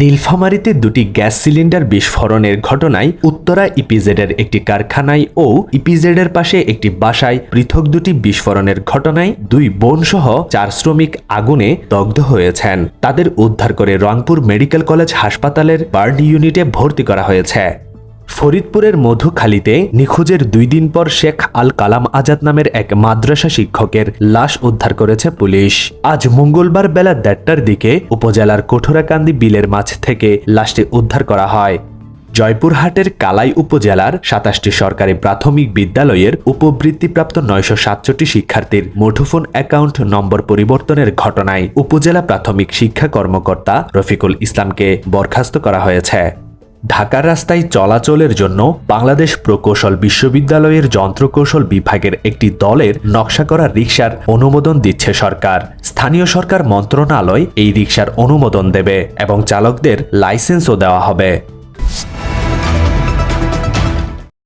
নীলফামারীতে দুটি gas cylinder বিস্ফোরণের ঘটনায় উত্তরা ইপিজেডের একটি কারখানায় ও ইপিজেডের পাশে একটি বাসায় পৃথক দুটি বিস্ফোরণের ঘটনায় দুই বোনসহ চার শ্রমিক আগুনে দগ্ধ হয়েছেন। তাদের উদ্ধার করে রংপুর মেডিকেল কলেজ হাসপাতালের বার্ন ইউনিটে ভর্তি করা হয়েছে। ফরিদপুরের মধুখালীতে নিখোঁজের দুই দিন পর শেখ আল কালাম আজাদ নামের এক মাদ্রাসা শিক্ষকের লাশ উদ্ধার করেছে পুলিশ। আজ মঙ্গলবার বেলা দেড়টার দিকে উপজেলার কঠোরাকান্দি বিলের মাছ থেকে লাশটি উদ্ধার করা হয়। জয়পুরহাটের কালাই উপজেলার সাতাশটি সরকারি প্রাথমিক বিদ্যালয়ের উপবৃত্তিপ্রাপ্ত নয়শো সাতষট্টি শিক্ষার্থীর মুঠোফোন অ্যাকাউন্ট নম্বর পরিবর্তনের ঘটনায় উপজেলা প্রাথমিক শিক্ষা কর্মকর্তা রফিকুল ইসলামকে বরখাস্ত করা হয়েছে। ঢাকার রাস্তায় চলাচলের জন্য বাংলাদেশ প্রকৌশল বিশ্ববিদ্যালয়ের যন্ত্রকৌশল বিভাগের একটি দলের নকশা করা রিক্সার অনুমোদন দিচ্ছে সরকার। স্থানীয় সরকার মন্ত্রণালয় এই রিক্সার অনুমোদন দেবে এবং চালকদের লাইসেন্সও দেওয়া হবে।